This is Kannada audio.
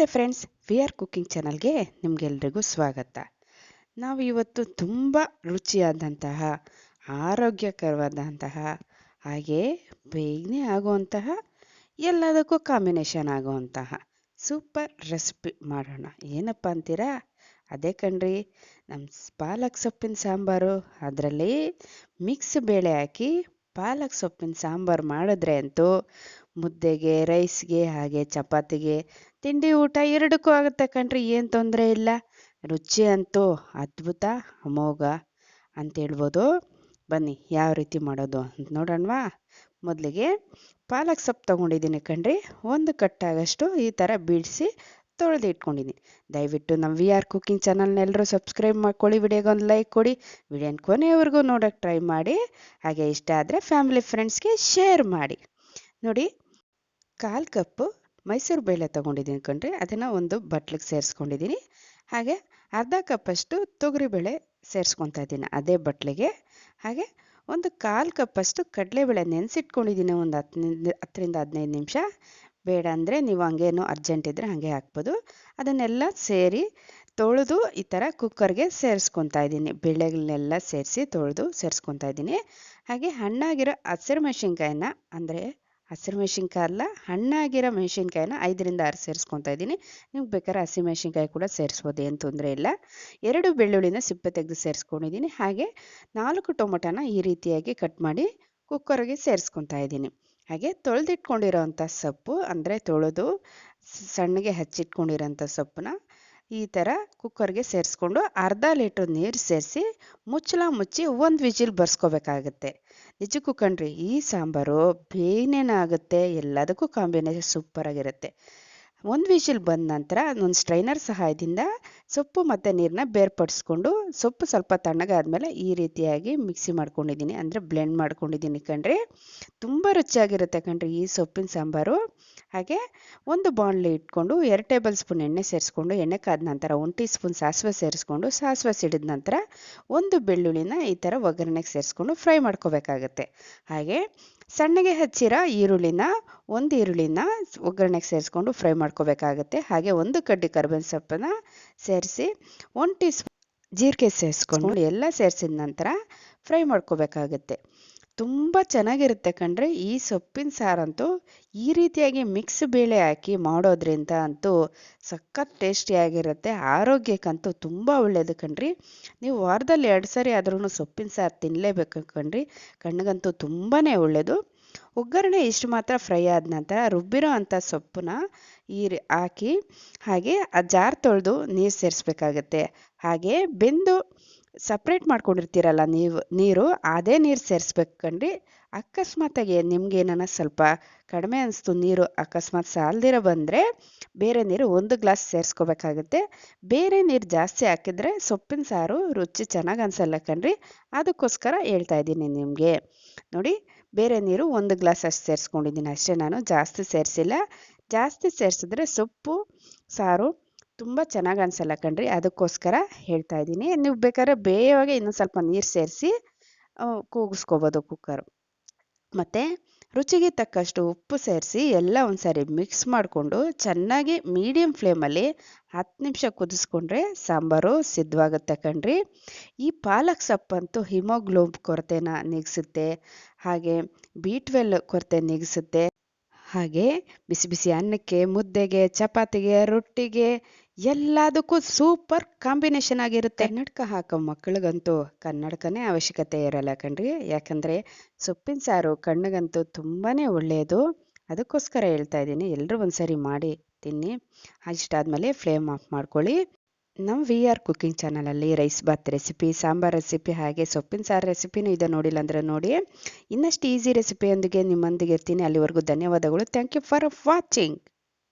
ನಮಸ್ತೆ ಫ್ರೆಂಡ್ಸ್, ವಿ ಆರ್ ಕುಕ್ಕಿಂಗ್ ಚಾನಲ್ಗೆ ನಿಮಗೆಲ್ರಿಗೂ ಸ್ವಾಗತ. ನಾವು ಇವತ್ತು ತುಂಬ ರುಚಿಯಾದಂತಹ, ಆರೋಗ್ಯಕರವಾದಂತಹ, ಹಾಗೆ ಬೇಗನೆ ಆಗುವಂತಹ, ಎಲ್ಲದಕ್ಕೂ ಕಾಂಬಿನೇಷನ್ ಆಗುವಂತಹ ಸೂಪರ್ ರೆಸಿಪಿ ಮಾಡೋಣ. ಏನಪ್ಪ ಅಂತೀರಾ? ಅದೇ ಕಣ್ರಿ ನಮ್ಮ ಪಾಲಕ್ ಸೊಪ್ಪಿನ ಸಾಂಬಾರು, ಅದರಲ್ಲಿ ಮಿಕ್ಸ್ ಬೇಳೆ ಹಾಕಿ ಪಾಲಕ್ ಸೊಪ್ಪಿನ ಸಾಂಬಾರು ಮಾಡಿದ್ರೆ ಅಂತೂ ಮುದ್ದೆಗೆ ರೈಸ್ಗೆ ಹಾಗೆ ಚಪಾತಿಗೆ ತಿಂಡಿ ಊಟ ಎರಡಕ್ಕೂ ಆಗುತ್ತೆ ಕಣ್ರಿ, ಏನು ತೊಂದರೆ ಇಲ್ಲ. ರುಚಿ ಅಂತೂ ಅದ್ಭುತ, ಅಮೋಘ ಅಂತ ಹೇಳ್ಬೋದು. ಬನ್ನಿ, ಯಾವ ರೀತಿ ಮಾಡೋದು ಅಂತ ನೋಡೋಣವಾ. ಮೊದಲಿಗೆ ಪಾಲಕ್ ಸೊಪ್ಪು ತೊಗೊಂಡಿದ್ದೀನಿ ಕಣ್ರಿ, ಒಂದು ಕಟ್ಟಾಗಷ್ಟು ಈ ಥರ ಬಿಡಿಸಿ ತೊಳೆದು ಇಟ್ಕೊಂಡಿದ್ದೀನಿ. ದಯವಿಟ್ಟು ನಮ್ಮ ವಿ ಆರ್ ಕುಕ್ಕಿಂಗ್ ಚಾನಲ್ನೆಲ್ಲರೂ ಸಬ್ಸ್ಕ್ರೈಬ್ ಮಾಡ್ಕೊಳ್ಳಿ, ವಿಡಿಯೋಗೆ ಒಂದು ಲೈಕ್ ಕೊಡಿ. ವಿಡಿಯೋನ ಕೊನೆಯವರೆಗೂ ನೋಡೋಕೆ ಟ್ರೈ ಮಾಡಿ, ಹಾಗೆ ಇಷ್ಟ ಆದರೆ ಫ್ಯಾಮಿಲಿ ಫ್ರೆಂಡ್ಸ್ಗೆ ಶೇರ್ ಮಾಡಿ. ನೋಡಿ, ಕಾಲು ಕಪ್ಪು ಮೈಸೂರು ಬೇಳೆ ತೊಗೊಂಡಿದ್ದೀನಿ ಕಣ್ರಿ. ಅದನ್ನು ಒಂದು ಬಟ್ಲಿಗೆ ಸೇರಿಸ್ಕೊಂಡಿದ್ದೀನಿ. ಹಾಗೆ ಅರ್ಧ ಕಪ್ಪಷ್ಟು ತೊಗರಿಬೇಳೆ ಸೇರಿಸ್ಕೊತಾ ಇದ್ದೀನಿ ಅದೇ ಬಟ್ಲಿಗೆ. ಹಾಗೆ ಒಂದು ಕಾಲು ಕಪ್ಪಷ್ಟು ಕಡಲೆಬೇಳೆ ನೆನೆಸಿಟ್ಕೊಂಡಿದ್ದೀನಿ ಒಂದು ಹತ್ತು ಹತ್ತರಿಂದ ಹದಿನೈದು ನಿಮಿಷ. ಬೇಡ ಅಂದರೆ ನೀವು ಹಂಗೇನು ಅರ್ಜೆಂಟ್ ಇದ್ದರೆ ಹಾಗೆ ಹಾಕ್ಬೋದು. ಅದನ್ನೆಲ್ಲ ಸೇರಿ ತೊಳೆದು ಈ ಥರ ಕುಕ್ಕರ್ಗೆ ಸೇರಿಸ್ಕೊತಾ ಇದ್ದೀನಿ. ಬೇಳೆಗಳನ್ನೆಲ್ಲ ಸೇರಿಸಿ ತೊಳೆದು ಸೇರಿಸ್ಕೊತಾ ಇದ್ದೀನಿ. ಹಾಗೆ ಹಣ್ಣಾಗಿರೋ ಹಸಿರು ಮೆಣಸಿನ್ಕಾಯಿನ ಅಂದರೆ ಹಸಿರು ಮೆಣಸಿನ್ಕಾಯಿ ಅಲ್ಲ, ಹಣ್ಣಾಗಿರೋ ಮೆಣಸಿನ್ಕಾಯಿನ ಐದರಿಂದ ಆರು ಸೇರಿಸ್ಕೊತಾ ಇದ್ದೀನಿ. ನಿಮ್ಗೆ ಬೇಕಾದ್ರೆ ಹಸಿ ಮೆಣಸಿನ್ಕಾಯಿ ಕೂಡ ಸೇರಿಸ್ಬೋದು, ಏನು ತೊಂದರೆ ಇಲ್ಲ. ಎರಡು ಬೆಳ್ಳುಳ್ಳಿನ ಸಿಪ್ಪೆ ತೆಗೆದು ಸೇರಿಸ್ಕೊಂಡಿದ್ದೀನಿ. ಹಾಗೆ ನಾಲ್ಕು ಟೊಮೊಟೊನ ಈ ರೀತಿಯಾಗಿ ಕಟ್ ಮಾಡಿ ಕುಕ್ಕರ್ಗೆ ಸೇರಿಸ್ಕೊತಾ ಇದ್ದೀನಿ. ಹಾಗೆ ತೊಳೆದಿಟ್ಕೊಂಡಿರೋಂಥ ಸೊಪ್ಪು, ಅಂದರೆ ತೊಳೆದು ಸಣ್ಣಗೆ ಹಚ್ಚಿಟ್ಕೊಂಡಿರೋಂಥ ಸೊಪ್ಪನ್ನ ಈ ಥರ ಕುಕ್ಕರ್ಗೆ ಸೇರಿಸ್ಕೊಂಡು ಅರ್ಧ ಲೀಟ್ರ್ ನೀರು ಸೇರಿಸಿ ಮುಚ್ಚಳ ಮುಚ್ಚಿ ಒಂದು ವಿಜಿಲ್ ಬರ್ಸ್ಕೋಬೇಕಾಗತ್ತೆ. ನಿಜಕ್ಕೂ ಕಣ್ರಿ, ಈ ಸಾಂಬಾರು ಬೇನೇನಾಗುತ್ತೆ ಎಲ್ಲದಕ್ಕೂ ಕಾಂಬಿನೇಷನ್ ಸೂಪರಾಗಿರುತ್ತೆ ಒಂದು ವಿಜಿಲ್ ಬಂದ ನಂತರ ಒಂದು ಸ್ಟ್ರೈನರ್ ಸಹಾಯದಿಂದ ಸೊಪ್ಪು ಮತ್ತು ನೀರನ್ನ ಬೇರ್ಪಡಿಸ್ಕೊಂಡು ಸೊಪ್ಪು ಸ್ವಲ್ಪ ತಣ್ಣಗಾದ್ಮೇಲೆ ಈ ರೀತಿಯಾಗಿ ಮಿಕ್ಸಿ ಮಾಡ್ಕೊಂಡಿದ್ದೀನಿ, ಅಂದರೆ ಬ್ಲೆಂಡ್ ಮಾಡ್ಕೊಂಡಿದ್ದೀನಿ ಕಣ್ರಿ. ತುಂಬ ರುಚಿಯಾಗಿರುತ್ತೆ ಕಣ್ರಿ ಈ ಸೊಪ್ಪಿನ ಸಾಂಬಾರು. ಹಾಗೆ ಒಂದು ಬಾಣಲಿ ಇಟ್ಕೊಂಡು ಎರಡು ಟೇಬಲ್ ಸ್ಪೂನ್ ಎಣ್ಣೆ ಸೇರಿಸ್ಕೊಂಡು, ಎಣ್ಣೆ ಕಾದ ನಂತರ ಒಂದು ಟೀ ಸ್ಪೂನ್ ಸಾಸಿವೆ ಸೇರಿಸ್ಕೊಂಡು, ಸಾಸಿವೆ ಸಿಡಿದ ನಂತರ ಒಂದು ಬೆಳ್ಳುಳ್ಳಿನ ಈ ಥರ ಒಗ್ಗರಣೆಗೆ ಸೇರಿಸ್ಕೊಂಡು ಫ್ರೈ ಮಾಡ್ಕೋಬೇಕಾಗತ್ತೆ. ಹಾಗೆ ಸಣ್ಣಗೆ ಹಚ್ಚಿರೋ ಈರುಳ್ಳಿನ, ಒಂದು ಈರುಳ್ಳಿನ ಒಗ್ಗರಣೆಗೆ ಸೇರಿಸ್ಕೊಂಡು ಫ್ರೈ ಮಾಡ್ಕೋಬೇಕಾಗತ್ತೆ. ಹಾಗೆ ಒಂದು ಕಡ್ಡಿ ಕರ್ಬೇವಿನ ಸೊಪ್ಪನ್ನ ಸೇರಿಸಿ ಒಂದು ಟೀ ಸ್ಪೂನ್ ಜೀರಿಗೆ ಸೇರಿಸ್ಕೊಂಡು, ಎಲ್ಲ ಸೇರಿಸಿದ ನಂತರ ಫ್ರೈ ಮಾಡ್ಕೋಬೇಕಾಗತ್ತೆ. ತುಂಬ ಚೆನ್ನಾಗಿರುತ್ತೆ ಕಂಡ್ರೆ ಈ ಸೊಪ್ಪಿನ ಸಾರಂತೂ ಈ ರೀತಿಯಾಗಿ ಮಿಕ್ಸ್ ಬೇಳೆ ಹಾಕಿ ಮಾಡೋದ್ರಿಂದ ಅಂತೂ ಸಖತ್ ಟೇಸ್ಟಿಯಾಗಿರುತ್ತೆ, ಆರೋಗ್ಯಕ್ಕಂತೂ ತುಂಬ ಒಳ್ಳೆಯದು ಕಣ್ರಿ. ನೀವು ವಾರದಲ್ಲಿ ಎರಡು ಸರಿ ಆದ್ರೂ ಸೊಪ್ಪಿನ ಸಾರು ತಿನ್ನಲೇಬೇಕು ಕಣ್ರಿ ಕಣ್ಣಿಗಂತೂ ತುಂಬಾ ಒಳ್ಳೆಯದು ಒಗ್ಗರಣೆ ಇಷ್ಟು ಮಾತ್ರ ಫ್ರೈ ಆದ ನಂತರ ರುಬ್ಬಿರೋ ಅಂಥ ಸೊಪ್ಪನ್ನ ಈ ಹಾಕಿ ಹಾಗೆ ಆ ಜಾರ್ ತೊಳೆದು ನೀರು ಸೇರಿಸ್ಬೇಕಾಗತ್ತೆ. ಹಾಗೆ ಬೆಂದು ಸಪ್ರೇಟ್ ಮಾಡ್ಕೊಂಡಿರ್ತೀರಲ್ಲ ನೀವು, ನೀರು, ಅದೇ ನೀರು ಸೇರಿಸ್ಬೇಕು ಕಣ್ರಿ ಅಕಸ್ಮಾತಾಗಿ ನಿಮ್ಗೇನ ಸ್ವಲ್ಪ ಕಡಿಮೆ ಅನಿಸ್ತು ನೀರು ಅಕಸ್ಮಾತ್ ಸಾಲ್ದಿರ ಬಂದರೆ ಬೇರೆ ನೀರು ಒಂದು ಗ್ಲಾಸ್ ಸೇರಿಸ್ಕೋಬೇಕಾಗುತ್ತೆ. ಬೇರೆ ನೀರು ಜಾಸ್ತಿ ಹಾಕಿದ್ರೆ ಸೊಪ್ಪಿನ ಸಾರು ರುಚಿ ಚೆನ್ನಾಗಿ ಅನಿಸಲ್ಲ ಕಣ್ರಿ. ಅದಕ್ಕೋಸ್ಕರ ಹೇಳ್ತಾ ಇದ್ದೀನಿ ನಿಮಗೆ. ನೋಡಿ, ಬೇರೆ ನೀರು ಒಂದು ಗ್ಲಾಸ್ ಅಷ್ಟು ಸೇರಿಸ್ಕೊಂಡಿದ್ದೀನಿ. ಅಷ್ಟೇ ನಾನು ಜಾಸ್ತಿ ಸೇರಿಸಿಲ್ಲ. ಜಾಸ್ತಿ ಸೇರಿಸಿದ್ರೆ ಸೊಪ್ಪು, ಸಾರು ತುಂಬ ಚೆನ್ನಾಗಿ ಅನಿಸಲ್ಲ ಕಣ್ರಿ. ಅದಕ್ಕೋಸ್ಕರ ಹೇಳ್ತಾ ಇದ್ದೀನಿ. ನೀವು ಬೇಕಾದ್ರೆ ಬೇಯವಾಗಿ ಇನ್ನೊಂದು ಸ್ವಲ್ಪ ನೀರು ಸೇರಿಸಿ ಕೂಗಿಸ್ಕೋಬೋದು ಕುಕ್ಕರು. ಮತ್ತು ರುಚಿಗೆ ತಕ್ಕಷ್ಟು ಉಪ್ಪು ಸೇರಿಸಿ ಎಲ್ಲ ಒಂದ್ಸರಿ ಮಿಕ್ಸ್ ಮಾಡಿಕೊಂಡು ಚೆನ್ನಾಗಿ ಮೀಡಿಯಮ್ ಫ್ಲೇಮಲ್ಲಿ ಹತ್ತು ನಿಮಿಷ ಕುದಿಸ್ಕೊಂಡ್ರೆ ಸಾಂಬಾರು ಸಿದ್ಧವಾಗುತ್ತೆ ಕಣ್ರಿ. ಈ ಪಾಲಕ್ ಸೊಪ್ಪಂತೂ ಹಿಮೋಗ್ಲೋಬ್ ಕೊರತೆನ ನೀಗಿಸುತ್ತೆ, ಹಾಗೆ ಬಿ ಟ್ವೆಲ್ ಕೊರತೆ ನೀಗಿಸುತ್ತೆ. ಹಾಗೆ ಬಿಸಿ ಬಿಸಿ ಅನ್ನಕ್ಕೆ, ಮುದ್ದೆಗೆ, ಚಪಾತಿಗೆ, ರೊಟ್ಟಿಗೆ ಎಲ್ಲದಕ್ಕೂ ಸೂಪರ್ ಕಾಂಬಿನೇಷನ್ ಆಗಿರುತ್ತೆ. ಕನ್ನಡಕ ಹಾಕೋ ಮಕ್ಕಳಿಗಂತೂ ಕನ್ನಡಕನೇ ಅವಶ್ಯಕತೆ ಇರಲ್ಲ ಕಣ್ರಿ. ಯಾಕಂದರೆ ಸೊಪ್ಪಿನ ಸಾರು ಕಣ್ಣಿಗಂತೂ ತುಂಬಾ ಒಳ್ಳೆಯದು ಅದಕ್ಕೋಸ್ಕರ ಹೇಳ್ತಾ ಇದ್ದೀನಿ ಎಲ್ಲರೂ ಒಂದ್ಸರಿ ಮಾಡಿ ತಿನ್ನಿ. ಇಷ್ಟಾದಮೇಲೆ ಫ್ಲೇಮ್ ಆಫ್ ಮಾಡ್ಕೊಳ್ಳಿ. ನಮ್ಮ ವಿ ಆರ್ ಕುಕ್ಕಿಂಗ್ ಚಾನಲಲ್ಲಿ rice bath recipe, sambar recipe ಹಾಗೆ ಸೊಪ್ಪಿನ ಸಾರು ರೆಸಿಪಿನೂ ಇದೆ ನೋಡಿಲ್ಲ ಅಂದರೆ ನೋಡಿ. ಇನ್ನಷ್ಟು ಈಸಿ ರೆಸಿಪಿಯೊಂದಿಗೆ ನಿಮ್ಮೊಂದಿಗೆ ಇರ್ತೀನಿ. ಅಲ್ಲಿವರೆಗೂ ಧನ್ಯವಾದಗಳು. Thank you for watching